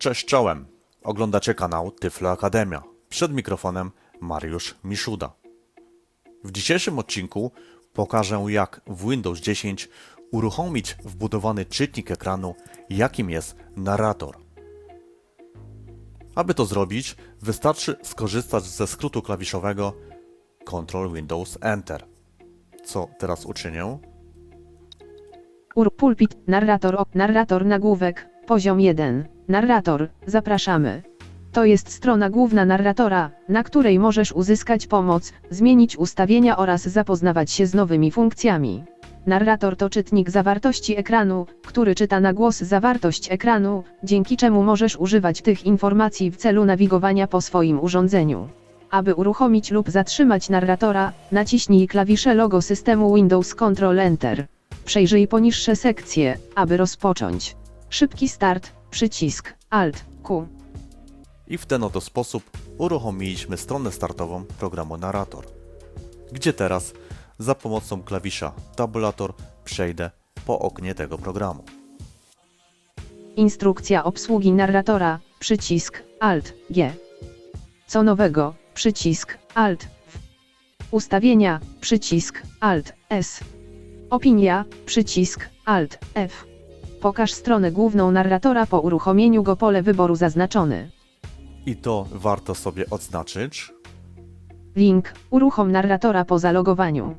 Cześć czołem. Oglądacie kanał Tyflo Akademia. Przed mikrofonem Mariusz Miszuda. W dzisiejszym odcinku pokażę jak w Windows 10 uruchomić wbudowany czytnik ekranu, jakim jest narrator. Aby to zrobić, wystarczy skorzystać ze skrótu klawiszowego Ctrl Windows Enter. Co teraz uczynię? Ur pulpit, narrator narrator nagłówek, poziom 1. Narrator, zapraszamy. To jest strona główna narratora, na której możesz uzyskać pomoc, zmienić ustawienia oraz zapoznawać się z nowymi funkcjami. Narrator to czytnik zawartości ekranu, który czyta na głos zawartość ekranu, dzięki czemu możesz używać tych informacji w celu nawigowania po swoim urządzeniu. Aby uruchomić lub zatrzymać narratora, naciśnij klawisze logo systemu Windows Ctrl Enter. Przejrzyj poniższe sekcje, aby rozpocząć. Szybki start, przycisk Alt Q. I w ten oto sposób uruchomiliśmy stronę startową programu Narrator, gdzie teraz za pomocą klawisza Tabulator przejdę po oknie tego programu. Instrukcja obsługi narratora, przycisk Alt G. Co nowego, przycisk Alt V. Ustawienia, przycisk Alt S. Opinia, przycisk Alt F. Pokaż stronę główną narratora po uruchomieniu go pole wyboru zaznaczony. I to warto sobie odznaczyć. Link, uruchom narratora po zalogowaniu.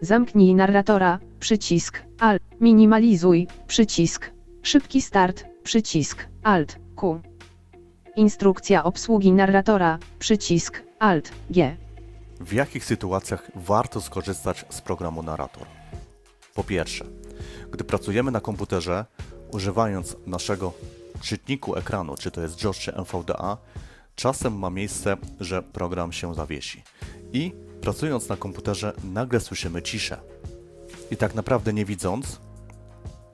Zamknij narratora, przycisk Alt, minimalizuj, przycisk, szybki start, przycisk Alt, Q. Instrukcja obsługi narratora, przycisk Alt, G. W jakich sytuacjach warto skorzystać z programu Narrator? Po pierwsze, gdy pracujemy na komputerze, używając naszego czytniku ekranu, czy to jest JOS czy czasem ma miejsce, że program się zawiesi. I pracując na komputerze, nagle słyszymy ciszę. I tak naprawdę nie widząc,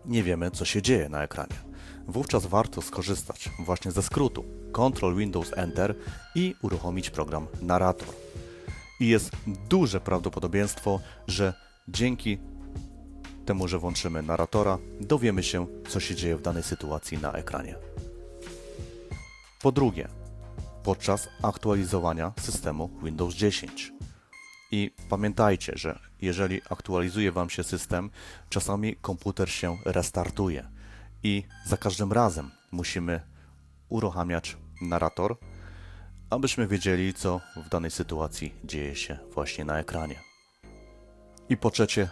nie wiemy, co się dzieje na ekranie. Wówczas warto skorzystać właśnie ze skrótu Ctrl Windows Enter i uruchomić program Narrator i jest duże prawdopodobieństwo, że dzięki temu, że włączymy narratora, dowiemy się, co się dzieje w danej sytuacji na ekranie. Po drugie, podczas aktualizowania systemu Windows 10. I pamiętajcie, że jeżeli aktualizuje Wam się system, czasami komputer się restartuje i za każdym razem musimy uruchamiać narrator, abyśmy wiedzieli, co w danej sytuacji dzieje się właśnie na ekranie. I po trzecie,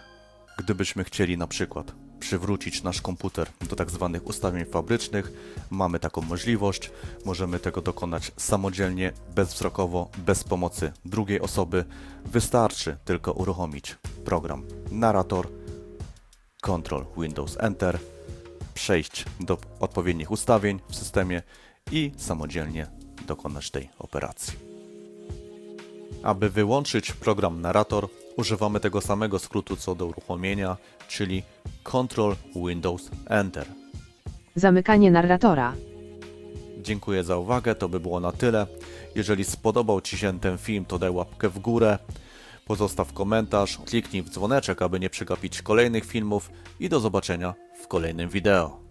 gdybyśmy chcieli na przykład przywrócić nasz komputer do tak zwanych ustawień fabrycznych, mamy taką możliwość. Możemy tego dokonać samodzielnie, bezwzrokowo, bez pomocy drugiej osoby. Wystarczy tylko uruchomić program Narrator, Ctrl Windows Enter, przejść do odpowiednich ustawień w systemie i samodzielnie dokonać tej operacji. Aby wyłączyć program Narrator, używamy tego samego skrótu co do uruchomienia, czyli Ctrl Windows Enter. Zamykanie narratora. Dziękuję za uwagę, to by było na tyle. Jeżeli spodobał Ci się ten film, to daj łapkę w górę, pozostaw komentarz, kliknij w dzwoneczek, aby nie przegapić kolejnych filmów i do zobaczenia w kolejnym wideo.